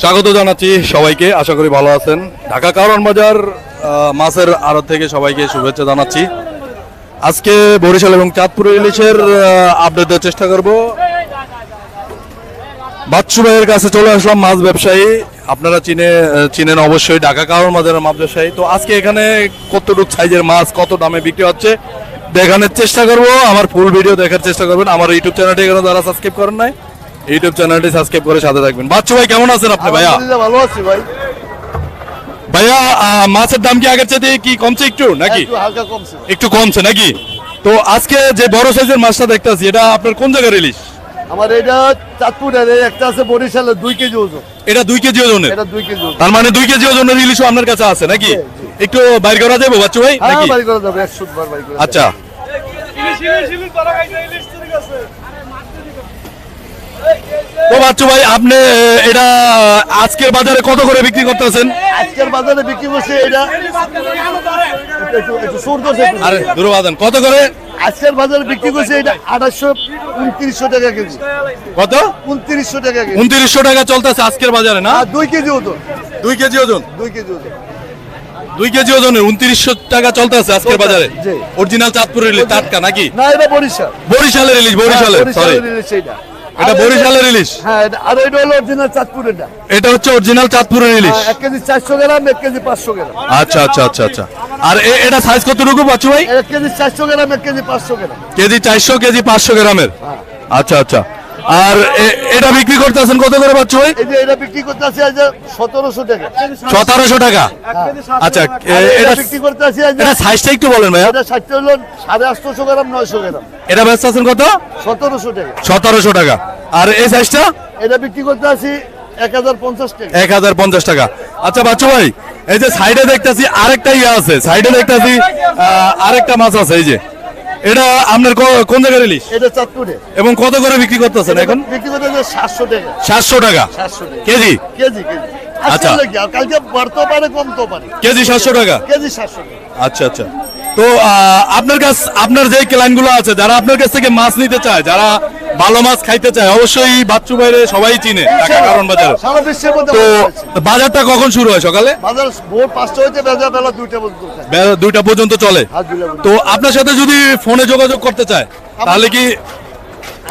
স্বাগত জানাচ্ছি সবাইকে, আশা করি ভালো আছেন। ঢাকা কারণ বাজার মাছের আড়ত থেকে সবাইকে শুভেচ্ছা জানাচ্ছি। আজকে বরিশাল এবং চাঁদপুর ইলিশের আপডেট দেওয়ার চেষ্টা করব। বাচ্চু ভাইয়ের কাছে চলে আসলাম মাছ ব্যবসায়ী। আপনারা চিনে চিনেন অবশ্যই ঢাকা কারণ বাজারের মাছ ব্যবসায়ী। তো আজকে এখানে কতটুক সাইজের মাছ, কত দামে বিক্রি হচ্ছে, দেখানোর চেষ্টা করব। আমার ফুল ভিডিও দেখার চেষ্টা করবেন। আমার ইউটিউব চ্যানেলটি এখানে যারা সাবস্ক্রাইব করেন নাই ইউটিউব চ্যানেলটি সাবস্ক্রাইব করে সাথে থাকবেন। বাচ্চু ভাই কেমন আছেন আপনি ভাইয়া? ভালো আছি ভাই। ভাইয়া মাছের দাম কি আগের চাইতে কি কমছে একটু নাকি? একটু হালকা কমছে। একটু কমছে নাকি? তো আজকে যে বড় সাইজের মাছটা দেখতেছি এটা আপনার কোন জায়গার ইলিশ? আমার এটা চাঁদপুরের একটা আছে বরিশালের দুই কেজি ওজন। এটা দুই কেজি ওজনের? এটা দুই কেজি ওজন। তার মানে দুই কেজি ওজনের ইলিশও আপনার কাছে আছে নাকি? একটু বাইর করা যাবে বাচ্চু ভাই হ্যাঁ নাকি? বাড়ি করে যাবে একশো বার বাড়ি করে আচ্ছা। তো বাচ্চু ভাই আপনি এটা আজকের বাজারে কত করে বিক্রি করতেছেন? আজকের বাজারে বিক্রি করছে এটা একটু একটু সুর করছে একটু। আরে দুর্বাদন কত করে? আজকের বাজারে বিক্রি করছে এটা আঠাশশো উনত্রিশশো টাকা কেজি। কত? উনত্রিশশো টাকা কেজি। উনত্রিশশো টাকা চলতেছে আজকের বাজারে না? দুই কেজি ওজন। দুই কেজি ওজন? দুই কেজি ওজন। দুই কেজি উনত্রিশশো টাকা চলতেছে আজকের বাজারে? অরিজিনাল চাঁদপুরের টাটকা নাকি? না এটা বরিশাল। বরিশালের ইলিশ বরিশালের হ্যাঁ, সরি এইটা। এটা বরিশালের ইলিশ। হ্যাঁ আর এটা হলো অরিজিনাল চাঁদপুরেরটা এটা। হচ্ছে অরিজিনাল চাঁদপুরের ইলিশ। হ্যাঁ, এক কেজি চারশো গ্রাম এক কেজি পাঁচশো গ্রাম। আচ্ছা আচ্ছা আচ্ছা আচ্ছা। আর এটা সাইজ কতটুকু পাচ্ছ ভাই? এক কেজি চারশো গ্রাম এক কেজি পাঁচশো গ্রাম। কেজি চারশো কেজি পাঁচশো গ্রামের। হ্যাঁ। আচ্ছা আচ্ছা। আর এটা বিক্রি করতেছেন কত করে বাচ্চু ভাই? যে এটা বিক্রি করতে আছে আজ সতেরোশো টাকা। সতেরোশো টাকা। আচ্ছা এটা বিক্রি করতে আছে আজ এটা সাইজটা একটু বলেন ভাইয়া। এটা ষাটটা হলো সাড়ে আটশোশো গ্রাম নয়শো গ্রাম। এটা ব্যস্ত আছেন কত? সতেরোশো টাকা। সতেরোশো টাকা। আর এই সাইজটা এটা বিক্রি করতে আছি এক হাজার পঞ্চাশ টাকা। এক হাজার পঞ্চাশ টাকা। আচ্ছা বাচ্চু ভাই এই যে সাইডে দেখতেছি আরেকটা ইয়ে আছে। সাইডে দেখতেছি আরেকটা মাছ আছে এই যে। এটা আপনার কোন জায়গার ইলিশ এটা চাঁদপুরে। এবং কত করে বিক্রি করতেছেন এখন? বিক্রি করতে সাতশো টাকা। সাতশো টাকা? সাতশো টাকা। কেজি? Kg kg. আচ্ছা। কালকে বাড়তেও পারে কমতেও পারে। কেজি সাতশো টাকা? কেজি সাতশো টাকা। আচ্ছা আচ্ছা। তো আহ, আপনার কাছ আপনার যে ক্লায়েন্টগুলো আছে যারা আপনার কাছ থেকে মাছ নিতে চায় যারা ভালো মাছ খাইতে চায় অবশ্যই বাচ্চু বাইরে সবাই চিনে ঢাকা কারণ বাজার। সারা বিশ্বের মধ্যে তো বাজারটা কখন শুরু হয় সকালে? বাজার ভোর পাঁচটা হইতে বেজা বেলা দুইটা পর্যন্ত থাকে। দুইটা পর্যন্ত চলে। পর্যন্ত। তো আপনার সাথে যদি ফোনে যোগাযোগ করতে চায় তাহলে কি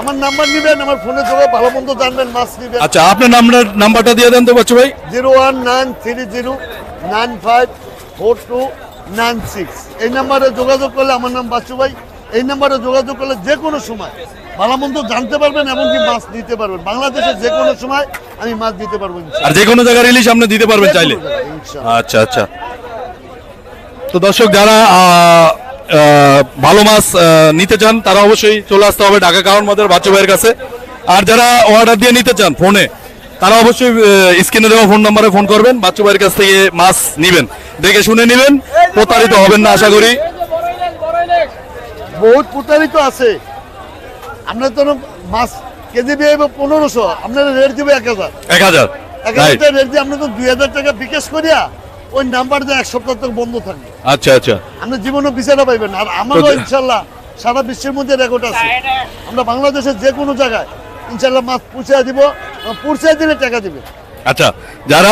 আমার নাম্বার নিবেন আমার ফোনে যোগে ভালো মন্দ জানবেন মাছ নিবেন। আচ্ছা আপনার নাম্বার নাম্বারটা দিয়ে দেন তো বাচ্চু ভাই। Zero one nine three zero nine five four two nine six. এই নাম্বারে যোগাযোগ করলে আমার নাম বাচ্চু ভাই। এই নাম্বারে যোগাযোগ করলে যে কোনো সময় ভালো মন্দ জানতে পারবেন এমনকি মাছ দিতে পারবেন। বাংলাদেশে যে কোনো সময় আমি মাছ দিতে পারব আর যে কোনো জায়গার ইলিশ আপনি দিতে পারবেন চাইলে। আচ্ছা আচ্ছা। তো দর্শক যারা ভালো মাছ নিতে চান তারা অবশ্যই চলে আসতে হবে ঢাকা কারণ মাদের বাচ্চু ভাইয়ের কাছে। আর যারা অর্ডার দিয়ে নিতে চান ফোনে তারা অবশ্যই স্ক্রিনে দেওয়া ফোন নাম্বারে ফোন করবেন বাচ্চু ভাইয়ের কাছ থেকে মাছ নিবেন। দেখে শুনে নিবেন প্রতারিত হবেন না আশা করি। বহুত প্রতারিত আছে। আপনার তো মাছ কেজি দিয়ে পনেরোশো আপনার রেট দিবে এক হাজার। এক হাজার এক হাজার রেট দিয়ে আপনি তো দুই হাজার টাকা বিকাশ করিয়া ওই নাম্বার দিয়ে এক সপ্তাহ বন্ধ থাকবে আচ্ছা আচ্ছা। আপনি জীবনে বিচারা পাইবেন। আর আমারও ইনশাল্লাহ সারা বিশ্বের মধ্যে রেকর্ড আছে। আমরা বাংলাদেশের যে কোনো জায়গায় ইনশাল্লাহ মাছ পুষিয়ে দিব পুষিয়ে দিলে টাকা দিবে। আচ্ছা যারা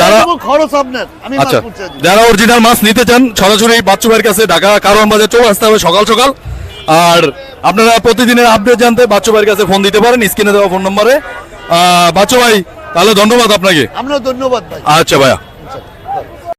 যারা খরচ আপনার। আমি মাছ আচ্ছা যারা অরিজিনাল মাছ নিতে চান সরাসরি বাচ্চু ভাইয়ের কাছে ঢাকা কারণ বাজার চলে আসতে হবে সকাল সকাল। আর আপনারা প্রতিদিনের আপডেট জানতে বাচ্চু ভাইয়ের কাছে ফোন দিতে পারেন স্ক্রিনে দেওয়া ফোন নম্বরে বাচ্চু ভাই তাহলে ধন্যবাদ আপনাকে। আমরা ধন্যবাদ আচ্ছা ভাইয়া।